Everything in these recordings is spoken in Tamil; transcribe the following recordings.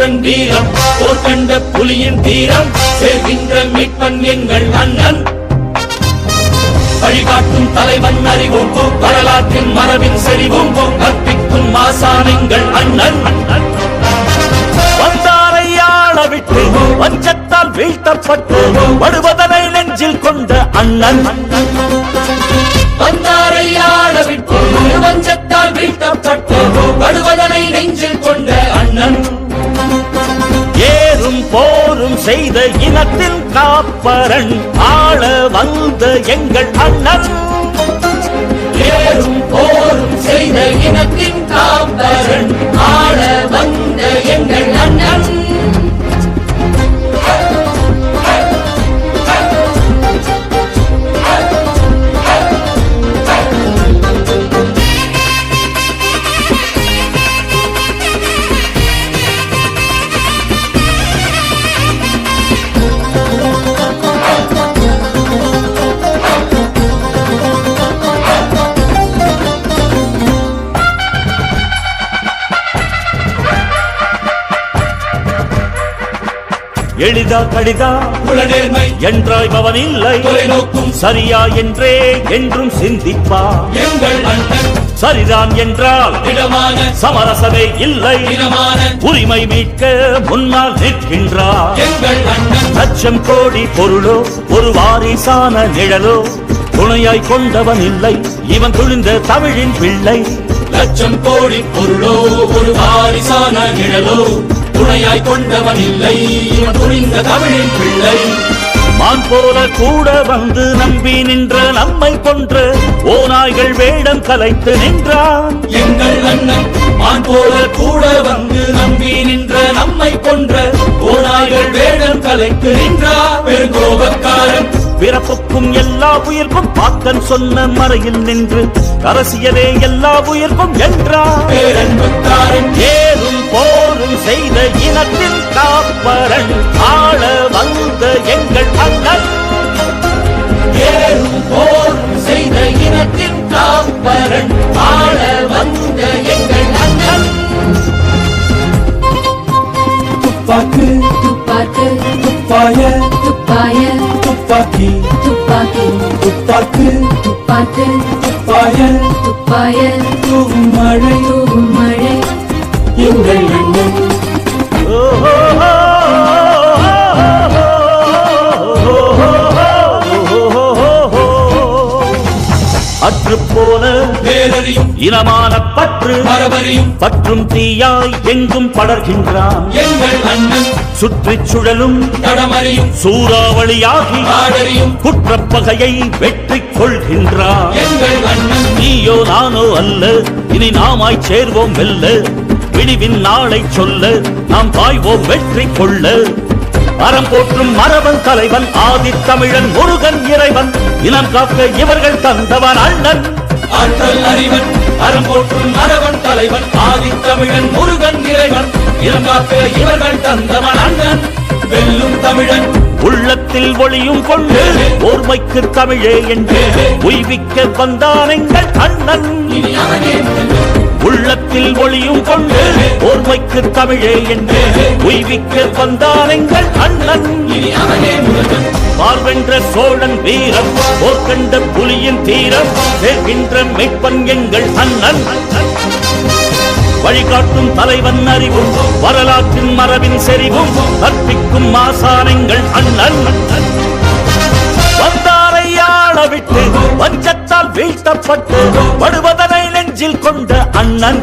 வீரம் போர் கண்ட புலியின் தீரம் சேர்கின்ற மீட்பன் எங்கள் அண்ணன். வழிகாட்டும் தலைவன் அறிவோம் வரலாற்றின் மரபின் செறிவும் கற்பிக்கும் மாசானங்கள் அண்ணன். வந்தாரை விட்டு வஞ்சத்தால் வீழ்த்தப்பட்டு வருவதனை நெஞ்சில் கொண்ட அண்ணன். வந்தாரை விட்டு வஞ்சத்தால் வீழ்த்தப்பட்டு வருவதனை நெஞ்சில் செய்த இனத்தின் காப்பரன் ஆள வந்த எங்கள் அண்ணன். ஏறும் போரும் செய்த இனத்தின் காப்பரன் ஆள வந்த எங்கள் அண்ணன். எளிதா கடிதா என்றாய் பவன் இல்லை தொலைநோக்கும். சரியா என்றே என்றும் சிந்திப்பா. எங்கள் அண்ணன். சரிதான் என்றால் திடமான. சமரசமே இல்லை. உரிமை மீட்க முன்னால் நிற்கின்றார் எங்கள் அண்ணன். லட்சம் கோடி பொருளோ ஒரு வாரிசான நிழலோ துணையாய் கொண்டவன் இல்லை. இவன் துணிந்த தமிழின் பிள்ளை. லட்சம் கோடி பொருளோ ஒரு வாரிசான நிழலோ துணையாய் கொண்டவன் இல்லை இவன் துணிந்த தமிழின் பிள்ளை. மான் போல கூட வந்து நம்பி நின்ற நம்மை கொன்ற ஓநாய்கள் வேடம் கலைத்து நின்றான். எங்கள் அண்ணன் மான் போல கூட வந்து நம்பி நின்ற நம்மை கொன்ற ஓநாய்கள் வேடம் கலைத்து நின்றார் பெருங்கோபக்காரன். பிறப்புக்கும் எல்லா உயிர்க்கும் பாக்கன் சொன்ன மறையில் நின்று அரசியலே எல்லா உயிர்க்கும் என்றார் பேரன்புக்காரன். ஏறும் போரும் செய்த இனத்தின் காப்பரன் ஆள வந்த எங்கள் அண்ணன். ஏறும் போரும் செய்த இனத்தின் காப்பரன் ஆள வந்த எங்கள் அண்ணன். துப்பாக்கு துப்பாக்கு துப்பாய துப்பாய துப்பாக்கி துப்பாக்கி துப்பாக்கு துப்பாக்கு துப்பாய துப்பாய தூவும் மழை தூவும் எங்கள் அண்ணன் அற்று போன வேரறியும் இனமான பற்று மரபறியும் பற்றும் தீயாய் எங்கும் படர்கின்றான். எங்கள் அண்ணன் சுற்றிச் சுழலும் தடமறியும் சூறாவளியாகி நாடறியும் குற்றப்பகையை வெற்றி கொள்கின்றான். எங்கள் அண்ணன் நீயோ நானோ அல்ல இனி நாமாய் சேர்வோம் வெல்ல விடிவின் நாளை சொல்ல நாம் பாய்வோம் வெற்றி கொள்ள. அறம் போற்றும் மரபன் தலைவன் ஆதித்தமிழன் முருகன் இறைவன். இனம் காக்க இவர்கள் தந்தவன் அண்ணன். ஆற்றல் அறிவன் அறம் போற்றும் மரபன் தலைவன் ஆதித்தமிழன் முருகன் இறைவன். இளங்காக்க இவர்கள் தந்தவன் அண்ணன். வெல்லும் தமிழன் உள்ளத்தில் ஒளியும் கொண்டு ஓர்மைக்கு தமிழே என்று உய்விக்க வந்தான் எங்கள் அண்ணன் உள்ளத்தில் ஒளியும் கொண்டு ஓர்மைக்கு தமிழே என்று உய்விக்க வந்தான் எங்கள் அண்ணன் பார்வென்ற சோழன் வீரம் போர்க்கண்ட புலியின் தீரம் சேர்கின்ற மெய்ப்பன் எங்கள் அண்ணன். வழிகாட்டும் தலைவன் அறிவும் வரலாற்றின் மரபின் செறிவும் கற்பிக்கும் மாசானங்கள் அண்ணன் வந்தாரை ஆள விட்டு வஞ்சத்தால் வீழ்த்தப்பட்டு படுவதனை நெஞ்சில் கொண்ட அண்ணன்.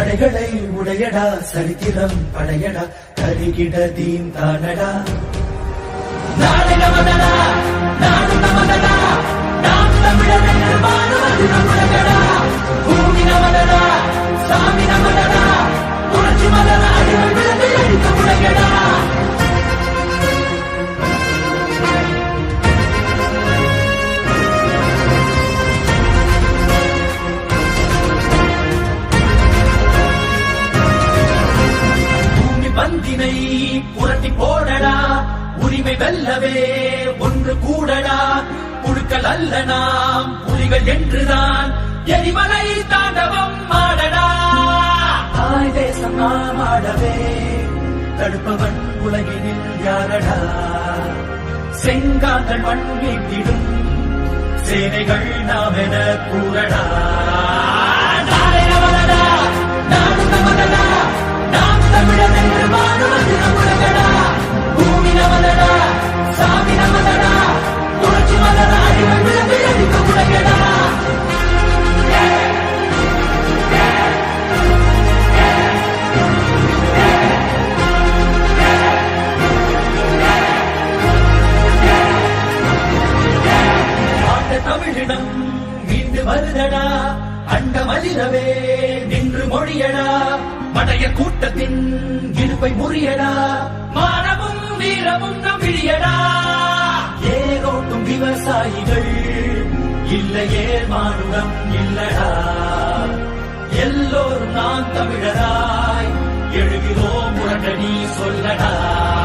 தடைகளை உடையடா சரித்திரம் படையடா கருகிட தீன் தானடா. நாளை நமதடா நாம் புலிகள் என்றுதான். எரிமலை தாண்டவம் ஆடடா. தாய் தேசம் நாம் ஆடவே. தடுப்பவன் உலகினில் யாரடா. செங்காந்தள் மண் மீட்டிடும் சேனைகள் நாம் என கூறடா. நின்று மொழியடா. மடைய கூட்டத்தின் இடுப்பை முறியடா. மானமும் வீரமும் நம் விழியடா ஏரோட்டும் விவசாயிகள் இல்லையே மானுடம் இல்லடா. எல்லோரும் நான் தமிழராய். எழுகிறோம் முரண்ட சொல்லடா.